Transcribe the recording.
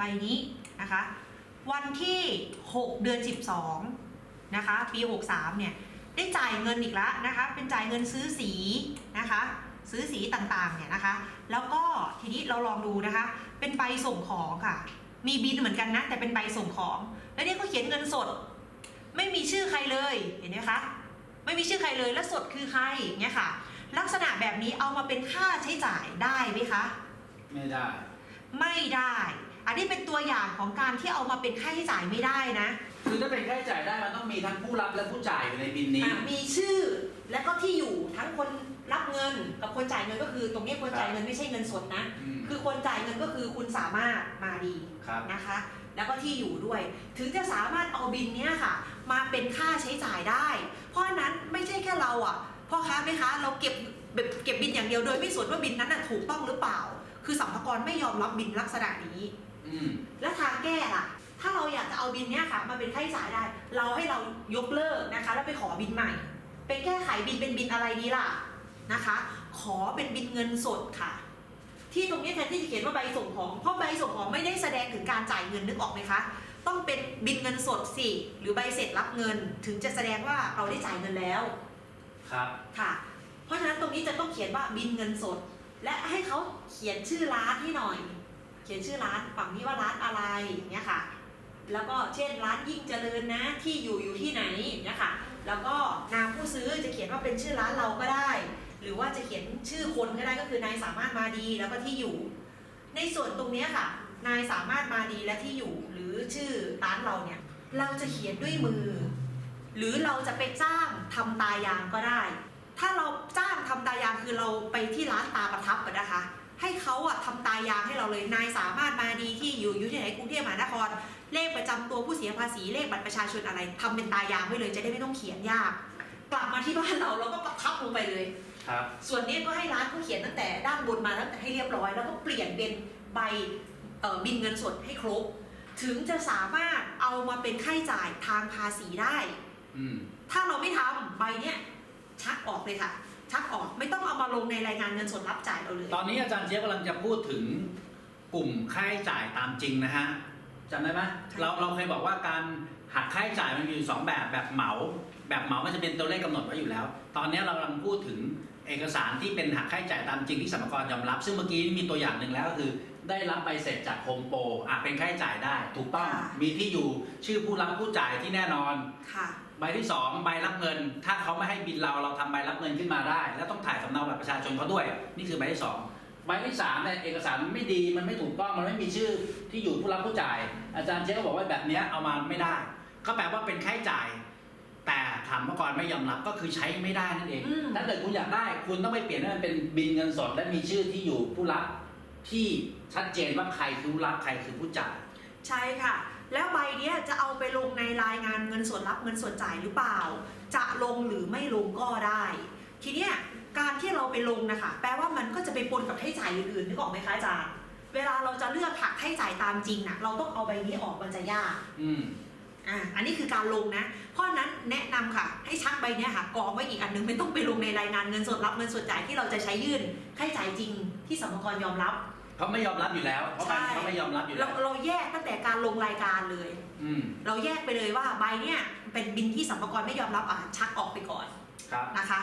ใบนี้นะคะ วันที่ 6 เดือน 12 นะคะ ปี 63 เนี่ย ได้จ่ายเงินอีกแล้วนะคะ เป็นจ่ายเงินซื้อสีนะคะ ซื้อสีต่างๆ เนี่ยนะคะ แล้วก็ทีนี้เราลองดูนะคะ เป็นใบส่งของค่ะ มีบินเหมือนกันนะ แต่เป็นใบส่งของ แล้วเนี่ยก็เขียนเงินสด ไม่มีชื่อใครเลย เห็นไหมคะ ไม่มีชื่อใครเลย แล้วสดคือใครอย่างเงี้ยค่ะ ลักษณะแบบนี้เอามาเป็นค่าใช้จ่ายได้ไหมคะ ไม่ได้ ไม่ได้ อันนี้เป็นตัวอย่างของการที่เอามาเป็นค่าใช้จ่ายไม่ได้นะคือถ้าเป็นค่าใช้จ่ายได้มันต้องมีทั้งผู้รับและผู้จ่ายอยู่ในบินนี้ อะมีชื่อและก็ที่อยู่ทั้งคนรับเงินกับคนจ่ายเงินก็คือ ตรงนี้คนจ่ายเงินไม่ใช่เงินสดนะ อืมคือคนจ่ายเงินก็คือคุณสามารถมาดีครับ นะคะ แล้วก็ที่อยู่ด้วย ถึงจะสามารถเอาบินเนี้ยค่ะ มาเป็นค่าใช้จ่ายได้ เพราะฉะนั้นไม่ใช่แค่เราอะพ่อค้าแม่ค้าเราเก็บแบบเก็บบินอย่างเดียวโดยไม่สนว่าบินนั้นน่ะถูกต้องหรือเปล่า คือสัมภาระไม่ยอมรับบินลักษณะนี้อืม แล้วทางแก้ล่ะ ถ้าเราอยากจะเอาบินเนี้ยค่ะมาเป็นค่าใช้จ่ายได้ เราให้เรายกเลิกนะคะ แล้วไปขอบินใหม่ ไปแก้ไขบินเป็นบินอะไรดีล่ะนะคะ ขอเป็นบินเงินสดค่ะ ที่ตรงนี้แทนที่จะเขียนว่าใบส่งของเพราะใบส่งของไม่ได้แสดงถึงการจ่ายเงินนึกออกไหมคะต้องเป็นบินเงินสดสิหรือใบเสร็จรับเงิน ถึงจะแสดงว่าเราได้จ่ายเงินแล้วครับค่ะ เพราะฉะนั้นตรงนี้จะต้องเขียนว่าบินเงินสด และให้เขาเขียนชื่อร้านให้หน่อยเขียนชื่อร้านฝั่งนี้ว่าร้านอะไรอย่างเงี้ยค่ะ แล้วก็เช่นร้านยิ่งเจริญนะที่อยู่อยู่ที่ไหนอย่างเงี้ยค่ะ แล้วก็นามผู้ซื้อจะเขียนว่าเป็นชื่อร้านเราก็ได้ หรือว่าจะเขียนชื่อคนก็ได้ก็คือนายสามารถมาดีแล้วก็ที่อยู่ ในส่วนตรงเนี้ยค่ะ นายสามารถมาดีและที่อยู่หรือชื่อร้านเราเนี่ยเราจะเขียนด้วยมือ หรือเราจะไปจ้างทำตายางก็ได้ ถ้าเราจ้างทำตายางคือเราไปที่ร้านตาประทับกันนะคะ เขาอะทำตายางให้เราเลย นายสามารถมาดีที่อยู่อยู่ที่ไหนกรุงเทพมหานคร เลขประจำตัวผู้เสียภาษีเลขบัตรประชาชนอะไรทำเป็นตายางไว้เลยจะได้ไม่ต้องเขียนยาก กลับมาที่บ้านเราเราก็ประทับลงไปเลยครับส่วนนี้ก็ให้ร้านเขาเขียนตั้งแต่ด้านบนมาแล้วให้เรียบร้อย แล้วก็เปลี่ยนเป็นใบเอ่อบินเงินสดให้ครบ ถึงจะสามารถเอามาเป็นค่าใช้จ่ายทางภาษีได้อืมถ้าเราไม่ทำใบเนี้ยชักออกเลยค่ะ ชักออกไม่ต้องเอามาลงในรายงานเงินสดรับจ่ายเราเลย ตอนนี้อาจารย์เจี๊ยบกำลังจะพูดถึงกลุ่มค่าใช้จ่ายตามจริงนะฮะจำได้ไหมใช่ เราเราเคยบอกว่าการหักค่าใช้จ่ายมันมีอยู่สองแบบแบบเหมา แบบเหมามันจะเป็นตัวเลขกำหนดไว้อยู่แล้ว ตอนนี้เรากำลังพูดถึง เอกสารที่เป็นหักค่าใช้จ่ายตามจริงที่สรรพากรยอมรับ ซึ่งเมื่อกี้มีตัวอย่างหนึ่งแล้วก็คือ ได้รับใบเสร็จจากโฮมโปรอะเป็นค่าใช้จ่ายได้ ถูกต้องมีที่อยู่ชื่อผู้รับผู้จ่ายที่แน่นอน ค่ะ ใบที่2ใบรับเงิน ถ้าเขาไม่ให้บินเราเราทำใบรับเงินขึ้นมาได้ แล้วต้องถ่ายสำเนาบัตรประชาชนเขาด้วย นี่คือใบที่2ใบที่3เนี่ยเอกสารมันไม่ดีมันไม่ถูกต้องมันไม่มีชื่อที่อยู่ผู้รับผู้จ่าย อาจารย์เจ๊ก็บอกว่าแบบเนี้ยเอามาไม่ได้ ก็แปลว่าเป็นค่าใช้จ่าย แต่ถามเมื่อก่อนไม่ยอมรับก็คือใช้ไม่ได้นั่นเอง อืม ถ้าเกิดคุณอยากได้คุณต้องไปเปลี่ยนให้มันเป็นบินเงินสดและมีชื่อที่อยู่ผู้รับที่ชัดเจนว่าใครคือผู้รับใครคือผู้จ่าย ใช่ค่ะ แล้วใบเนี้ยจะเอาไปลงในรายงานเงินส่วนรับเงินส่วนจ่ายหรือเปล่า จะลงหรือไม่ลงก็ได้ ทีเนี้ยการที่เราไปลงนะคะ แปลว่ามันก็จะไปปนกับค่าใช้จ่ายอื่นๆนึกออกไหมคะอาจารย์เวลาเราจะเลือกหักค่าใช้จ่ายตามจริงนะเราต้องเอาใบนี้ออกมันจะยาก อืม อ่าอันนี้คือการลงนะ เพราะฉะนั้นแนะนำค่ะ ให้ชักใบเนี้ยค่ะกองไว้อีกอันหนึงไม่ต้องไปลงในรายงานเงินสดรับเงินส่วนจ่ายที่เราจะใช้ยื่นค่าใช้จ่ายจริงที่สมกรยอมรับเขาไม่ยอมรับอยู่แล้วเพราะมันใช่เขาไม่ยอมรับอยู่เราแล้วเราแยกตั้งแต่การลงรายการเลย อืมเราแยกไปเลยว่าใบเนี้ยเป็นบินที่สมกรไม่ยอมรับอะชักออกไปก่อนครับนะคะ